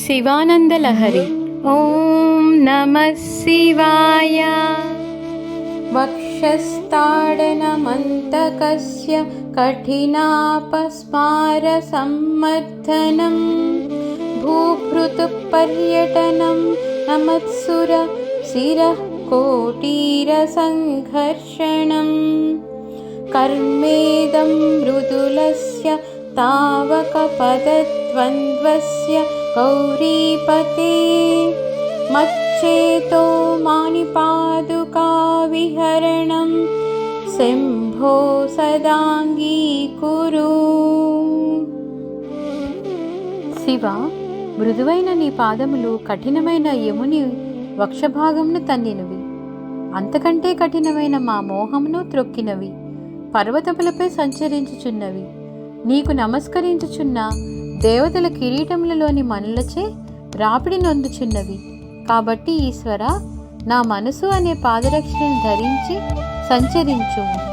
शिवानन्दलहरि। ॐ नमः शिवाय। वक्षस्ताडनमन्तकस्य कठिनापस्मारसम्मर्दनं। भूभृतपर्यटनं नमत्सुर शिरः कोटीरसङ्घर्षणम् कर्मेदं मृदुलस्य तावकपदद्वन्द्वस्य गौरीपते मच्चेतो मानिपादुकाविहरणं शम्भो సదాంగీకురు శివ మృదువైన నీ పాదములు కఠినమైన యముని వక్షభాగమును తన్నినవి అంతకంటే కఠినమైన మా మోహమును త్రొక్కినవి పర్వతములపై సంచరించుచున్నవి నీకు నమస్కరించుచున్న దేవతల కిరీటములలోని మనులచే రాపిడి నొందుచున్నవి. కాబట్టి ఈశ్వర నా మనసు అనే పాదరక్షను ధరించి సంచరించుము.